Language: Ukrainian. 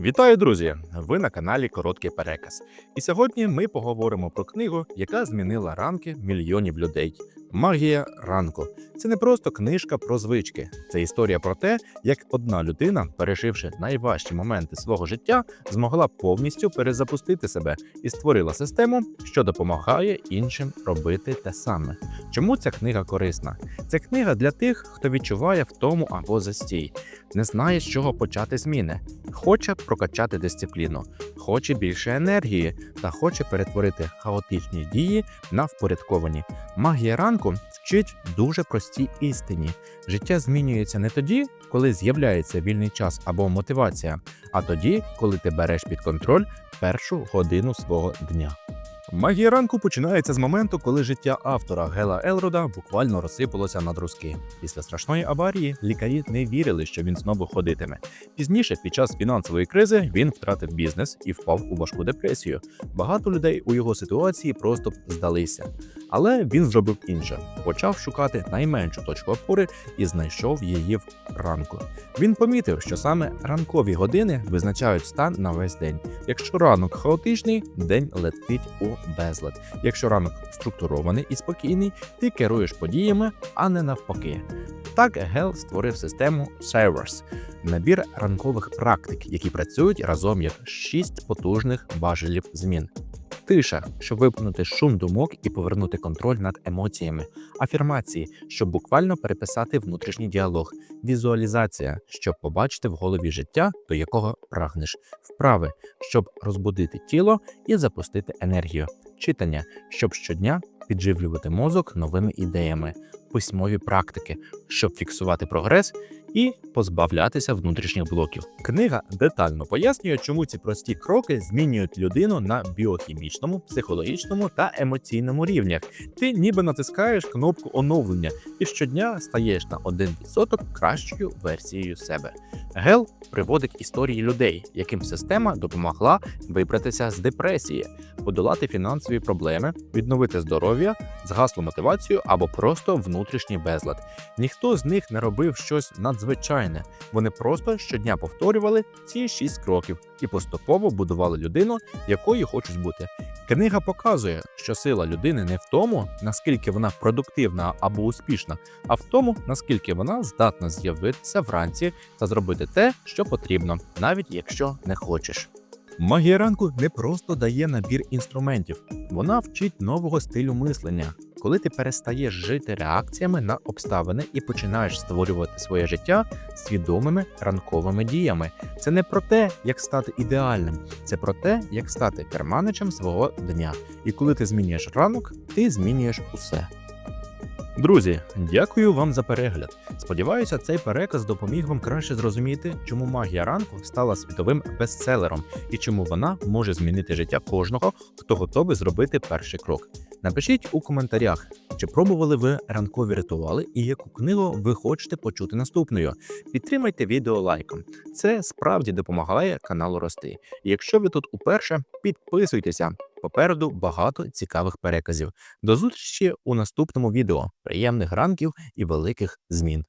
Вітаю, друзі! Ви на каналі Короткий Переказ. І сьогодні ми поговоримо про книгу, яка змінила ранки мільйонів людей. Магія ранку. Це не просто книжка про звички, це історія про те, як одна людина, переживши найважчі моменти свого життя, змогла повністю перезапустити себе і створила систему, що допомагає іншим робити те саме. Чому ця книга корисна? Це книга для тих, хто відчуває втому або застій, не знає, з чого почати зміни, хоче прокачати дисципліну, хоче більше енергії та хоче перетворити хаотичні дії на впорядковані. Магія ранку вчить дуже простій істині. Життя змінюється не тоді, коли з'являється вільний час або мотивація, а тоді, коли ти береш під контроль першу годину свого дня. Магія ранку починається з моменту, коли життя автора Гела Елрода буквально розсипалося на друзки. Після страшної аварії лікарі не вірили, що він знову ходитиме. Пізніше, під час фінансової кризи, він втратив бізнес і впав у важку депресію. Багато людей у його ситуації просто здалися. Але він зробив інше: почав шукати найменшу точку опори і знайшов її в ранку. Він помітив, що саме ранкові години визначають стан на весь день. Якщо ранок хаотичний, день летить у безлад. Якщо ранок структурований і спокійний, ти керуєш подіями, а не навпаки. Так Гел створив систему Servers – набір ранкових практик, які працюють разом як шість потужних важелів змін. Тиша, щоб випнути шум думок і повернути контроль над емоціями, афірмації, щоб буквально переписати внутрішній діалог, візуалізація, щоб побачити в голові життя, до якого прагнеш, вправи, щоб розбудити тіло і запустити енергію, читання, щоб щодня підживлювати мозок новими ідеями, письмові практики, щоб фіксувати прогрес і позбавлятися внутрішніх блоків. Книга детально пояснює, чому ці прості кроки змінюють людину на біохімічному, психологічному та емоційному рівнях. Ти ніби натискаєш кнопку оновлення і щодня стаєш на 1% кращою версією себе. Гел приводить історії людей, яким система допомогла вибратися з депресії, подолати фінансові проблеми, відновити здоров'я, згаслу мотивацію або просто внутрішній безлад. Ніхто з них не робив щось надзвичайне. Вони просто щодня повторювали ці шість кроків і поступово будували людину, якою хочуть бути. Книга показує, що сила людини не в тому, наскільки вона продуктивна або успішна, а в тому, наскільки вона здатна з'явитися вранці та зробити те, що потрібно, навіть якщо не хочеш. Магія ранку не просто дає набір інструментів, вона вчить нового стилю мислення. Коли ти перестаєш жити реакціями на обставини і починаєш створювати своє життя свідомими ранковими діями, це не про те, як стати ідеальним, це про те, як стати керманичем свого дня. І коли ти змінюєш ранок, ти змінюєш усе. Друзі, дякую вам за перегляд. Сподіваюся, цей переказ допоміг вам краще зрозуміти, чому магія ранку стала світовим бестселером і чому вона може змінити життя кожного, хто готовий зробити перший крок. Напишіть у коментарях, чи пробували ви ранкові ритуали і яку книгу ви хочете почути наступною. Підтримайте відео лайком. Це справді допомагає каналу рости. Якщо ви тут уперше, підписуйтеся. Попереду багато цікавих переказів. До зустрічі у наступному відео. Приємних ранків і великих змін.